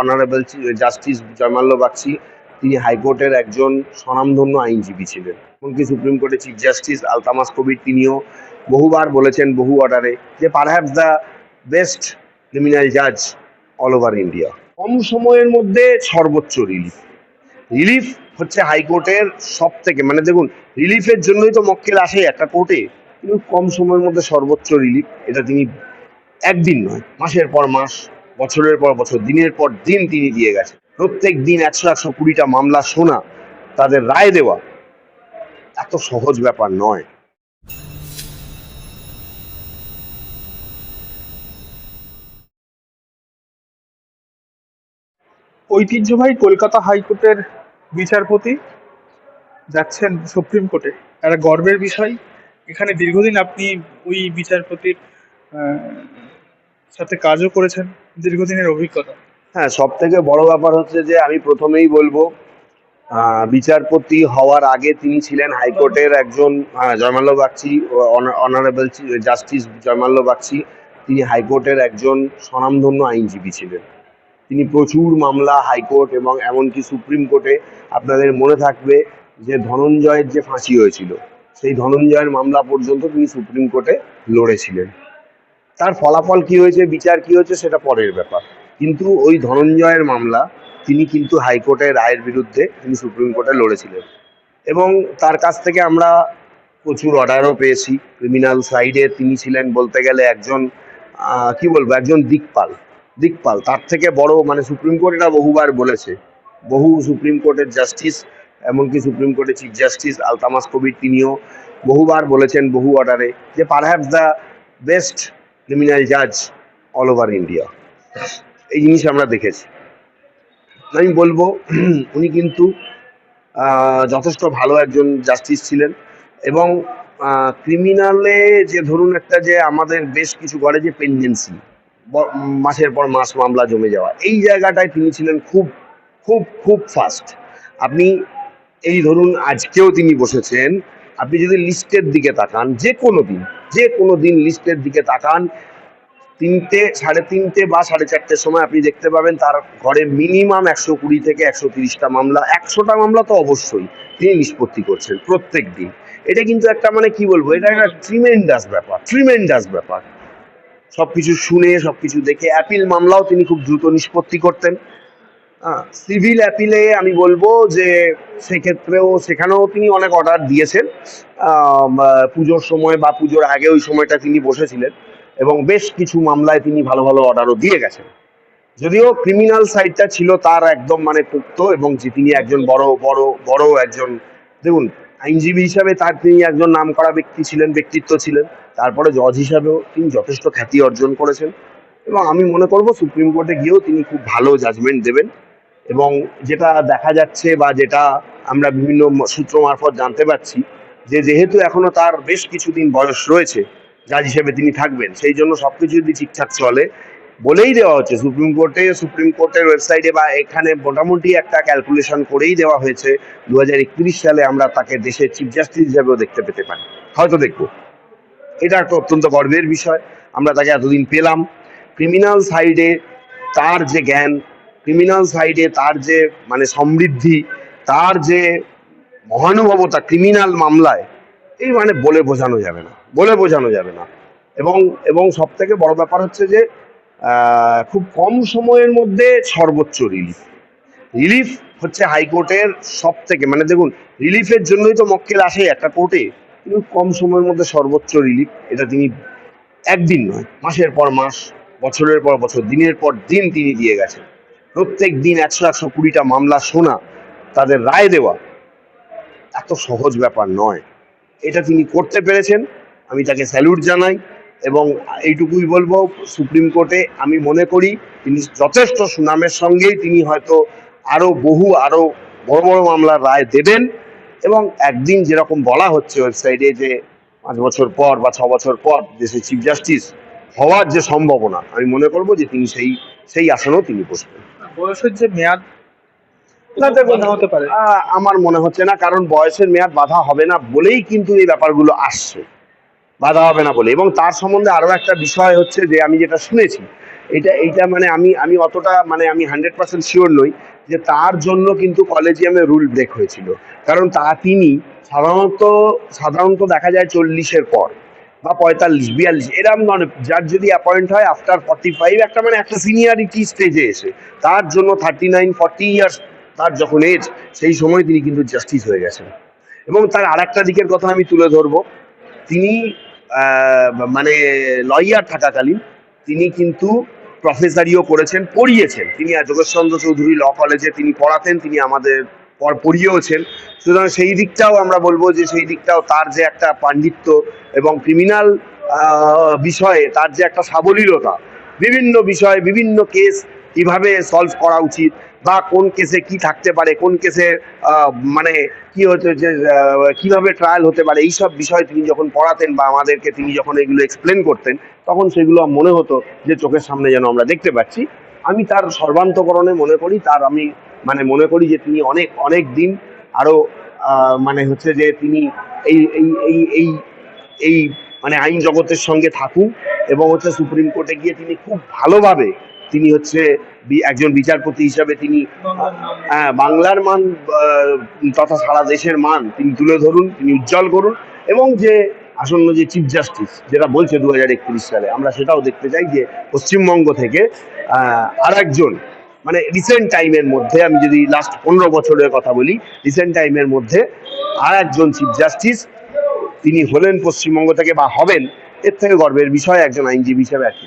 Honourable justice Joymalya Bagchi, তিনি হাইকোর্টের একজন স্বনামধন্য আইনজীবী ছিলেন। এমনকি সুপ্রিম কোর্টের চিফ জাস্টিস আলতামাস কবির তিনিও বহুবার বলেছেন বহু অর্ডারে যে পারহ্যাপস দ্য বেস্ট ক্রিমিনাল জাজ অল ওভার ইন্ডিয়া কম সময়ের মধ্যে সর্বোচ্চ রিলিফ রিলিফ হচ্ছে হাইকোর্টের সব থেকে মানে দেখুন রিলিফের জন্যই তো মক্কেল আসে একটা কোর্টে কিন্তু কম সময়ের মধ্যে সর্বোচ্চ রিলিফ এটা তিনি একদিন নয়, মাসের পর মাস বছরের পর বছর, দিনের পর দিন তিনি দিয়ে গেছেন। প্রত্যেক দিন একশো একশো কুড়িটা মামলা শোনা, তাদের রায় দেওয়া, এত সহজ ব্যাপার নয়। ঐতিহ্যবাহী কলকাতা হাইকোর্টের বিচারপতি যাচ্ছেন সুপ্রিম কোর্টে। একটা গর্বের বিষয়, এখানে দীর্ঘদিন আপনি ওই বিচারপতির সাথে কাজও করেছেন। দীর্ঘদিনের অভিজ্ঞতা? হ্যাঁ সব থেকে বড় ব্যাপার হচ্ছে যে আমি প্রথমেই বলব বিচারপতি হওয়ার আগে তিনি ছিলেন হাইকোর্টের একজন জয়মাল্য বাগচি অনারেবল জাস্টিস জয়মাল্য বাগচি। তিনি হাইকোর্টের একজন স্বনামধন্য আইনজীবী ছিলেন। তিনি প্রচুর মামলা হাইকোর্ট এবং এমনকি সুপ্রিম কোর্টে আপনাদের মনে থাকবে যে ধনঞ্জয়ের যে ফাঁসি হয়েছিল, সেই ধনঞ্জয়ের মামলা পর্যন্ত তিনি সুপ্রিম কোর্টে লড়েছিলেন। তার ফলাফল কি হয়েছে, বিচার কি হয়েছে সেটা পরের ব্যাপার। কিন্তু ওই ধনঞ্জয়ের মামলা, তিনি কিন্তু হাইকোর্টের রায়ের বিরুদ্ধে তিনি সুপ্রিম কোর্টে লড়েছিলেন। এবং তার কাছ থেকে আমরা প্রচুর অর্ডারও পেয়েছি। ক্রিমিনাল সাইডে তিনি ছিলেন বলতে গেলে একজন কি বলব, একজন দিকপাল। দিকপাল, তার থেকে বড় মানে সুপ্রিম কোর্ট এটা বহুবার বলেছে। বহু সুপ্রিম কোর্টের জাস্টিস এমনকি সুপ্রিম কোর্টের চিফ জাস্টিস আলতামাস কবির তিনিও বহুবার বলেছেন বহু অর্ডারে যে পারহ্যাপস দ্য বেস্ট ক্রিমিনাল জাজ অল ওভার ইন্ডিয়া এই জিনিস আমরা দেখেছি। আমি বলব, উনি কিন্তু যথেষ্ট ভালো একজন জাস্টিস ছিলেন এবং ক্রিমিনালে যে ধরুন একটা যে আমাদের বেশ কিছু করে যে পেন্ডেন্সি মাসের পর মাস মামলা জমে যাওয়া, এই জায়গাটায় তিনি ছিলেন খুব খুব খুব ফাস্ট আপনি এই ধরুন আজকেও তিনি বসেছেন আপনি যদি লিস্টের দিকে তাকান, যে কোনো দিন, যে কোনো দিন লিস্টের দিকে তাকান, তিনটে, সাড়ে তিনটে বা সাড়ে চারটের সময় আপনি দেখতে পাবেন তার ঘরে মিনিমাম একশো কুড়ি থেকে একশো তিরিশটা মামলা। একশোটা মামলা তো অবশ্যই তিনি নিষ্পত্তি করছেন প্রত্যেক দিন। এটা কিন্তু একটা মানে কি বলব? এটা একটা ট্রিমেন্ডাস ব্যাপার ট্রিমেন্ডাস ব্যাপার। সবকিছু শুনে, সবকিছু দেখে অ্যাপিল মামলাও তিনি খুব দ্রুত নিষ্পত্তি করতেন। সিভিল অ্যাপিলে আমি বলব যে সেক্ষেত্রেও সেখানেও তিনি অনেক অর্ডার দিয়েছেন। পুজোর সময় বা পুজোর আগে ওই সময়টা তিনি বসেছিলেন এবং বেশ কিছু মামলায় তিনি ভালো ভালো অর্ডারও দিয়ে গেছেন। যদিও ক্রিমিনাল সাইডটা ছিল তার একদম মানে পুক্ত এবং যে তিনি একজন বড় বড় বড় একজন, দেখুন, আইনজীবী হিসাবে তার তিনি একজন নামকরা ব্যক্তি ছিলেন, ব্যক্তিত্ব ছিলেন। তারপরে জজ হিসাবেও তিনি যথেষ্ট খ্যাতি অর্জন করেছেন এবং আমি মনে করব সুপ্রিম কোর্টে গিয়েও তিনি খুব ভালো জাজমেন্ট দেবেন। এবং যেটা দেখা যাচ্ছে বা যেটা আমরা বিভিন্ন সূত্র মারফত জানতে পারছি যে যেহেতু এখনও তার বেশ কিছুদিন বয়স রয়েছে, জাজ হিসেবে তিনি থাকবেন, সেই জন্য সবকিছু যদি ঠিকঠাক চলে বলেই দেওয়া হচ্ছে। সুপ্রিম কোর্টে, সুপ্রিম কোর্টের ওয়েবসাইটে বা এখানে মোটামুটি একটা ক্যালকুলেশন করেই দেওয়া হয়েছে দু হাজার একত্রিশ সালে আমরা তাকে দেশের চিফ জাস্টিস হিসেবেও দেখতে পেতে পারি। হয়তো দেখব। এটা একটা অত্যন্ত গর্বের বিষয়। আমরা তাকে এতদিন পেলাম। ক্রিমিনাল সাইডে তার যে জ্ঞান ক্রিমিনাল সাইডে তার যে মানে সমৃদ্ধি, তার যে মহানুভবতা ক্রিমিনাল মামলায়, এই মানে বলে বোঝানো যাবে না, বলে বোঝানো যাবে না। এবং এবং সব থেকে বড় ব্যাপার হচ্ছে যে খুব কম সময়ের মধ্যে সর্বোচ্চ রিলিফ রিলিফ হচ্ছে হাইকোর্টের সব থেকে মানে দেখুন রিলিফের জন্যই তো মক্কেল আসে একটা কোর্টে, কিন্তু কম সময়ের মধ্যে সর্বোচ্চ রিলিফ এটা তিনি একদিন নয়, মাসের পর মাস, বছরের পর বছর, দিনের পর দিন তিনি দিয়ে গেছেন। প্রত্যেক দিন একশো একশো কুড়িটা মামলা শোনা, তাদের রায় দেওয়া, এত সহজ ব্যাপার নয়। এটা তিনি করতে পেরেছেন, আমি তাকে স্যালুট জানাই এবং এইটুকুই বলব, সুপ্রিম কোর্টে আমি মনে করি তিনি যথেষ্ট সুনামের সঙ্গেই তিনি হয়তো আরও বহু, আরও বড় বড় মামলার রায় দেবেন এবং একদিন যেরকম বলা হচ্ছে ওয়েবসাইটে যে পাঁচ বছর পর বা ছ বছর পর দেশের চিফ জাস্টিস হওয়ার যে সম্ভাবনা, আমি মনে করব যে তিনি সেই সেই আসনেও তিনি বসবেন। বয়সের যে মেয়াদ হতে পারে। আমার মনে হচ্ছে না, কারণ বয়সের মেয়াদ বাধা হবে না বলেই কিন্তু এই ব্যাপারগুলো আসছে। বাধা হবে না বলে। এবং তার সম্বন্ধে আরও একটা বিষয় হচ্ছে যে, আমি যেটা শুনেছি, এটা, এইটা মানে আমি আমি অতটা মানে আমি হান্ড্রেড পার্সেন্ট শিওর নই যে তার জন্য কিন্তু কলেজিয়ামে রুল ব্রেক হয়েছিল। কারণ তা, তিনি সাধারণত সাধারণত দেখা যায় চল্লিশের পর। বা পঁয়তাল্লিশ, বিয়াল্লিশ, এরম মানে যার যদি অ্যাপয়েন্ট হয় আফটার ফর্টি ফাইভ একটা মানে একটা সিনিয়রিটি স্টেজে এসে, তার জন্য থার্টি নাইন ফর্টি ইয়ার্স তার যখন এজ সেই সময় তিনি কিন্তু জাস্টিস হয়ে গেছেন। এবং তার আর একটা দিকের কথা আমি তুলে ধরবো, তিনি মানে লয়ার থাকাকালীন, তিনি কিন্তু প্রফেসরিও করেছেন, পড়িয়েছেন। তিনি যোগেশচন্দ্র চৌধুরী ল কলেজে তিনি পড়াতেন, তিনি আমাদের পড়িয়েওছেন। সুতরাং সেই দিকটাও আমরা বলব যে সেই দিকটাও তার যে একটা পাণ্ডিত্য এবং ক্রিমিনাল বিষয়ে তার যে একটা সাবলীলতা, বিভিন্ন বিষয়ে বিভিন্ন কেস কীভাবে সলভ করা উচিত বা কোন কেসে কি থাকতে পারে, কোন কেসে মানে কি হচ্ছে যে কীভাবে ট্রায়াল হতে পারে এই সব বিষয় তিনি যখন পড়াতেন বা আমাদেরকে তিনি যখন এগুলো এক্সপ্লেন করতেন, তখন সেগুলো মনে হতো যে চোখের সামনে যেন আমরা দেখতে পাচ্ছি। আমি তার সর্বান্তকরণে মনে করি, তার আমি মানে মনে করি যে তিনি অনেক অনেক দিন আরও মানে হচ্ছে যে তিনি এই এই এই এই এই মানে আইন জগতের সঙ্গে থাকুন এবং হচ্ছে সুপ্রিম কোর্টে গিয়ে তিনি খুব ভালোভাবে তিনি হচ্ছে একজন বিচারপতি হিসাবে তিনি বাংলার মান তথা সারা দেশের মান তিনি তুলে ধরুন, তিনি উজ্জ্বল করুন এবং যে আসন্ন যে চিফ জাস্টিস যেটা বলছে দু হাজার একত্রিশ সালে, আমরা সেটাও দেখতে চাই যে পশ্চিমবঙ্গ থেকে আর একজন মানে রিসেন্ট টাইমের মধ্যে, আমি যদি লাস্ট পনেরো বছরের কথা বলি রিসেন্ট টাইমের মধ্যে আর একজন চিফ জাস্টিস তিনি হলেন পশ্চিমবঙ্গ থেকে বা হবেন, এর থেকে গর্বের বিষয় একজন আইনজীবী হিসেবে আর কি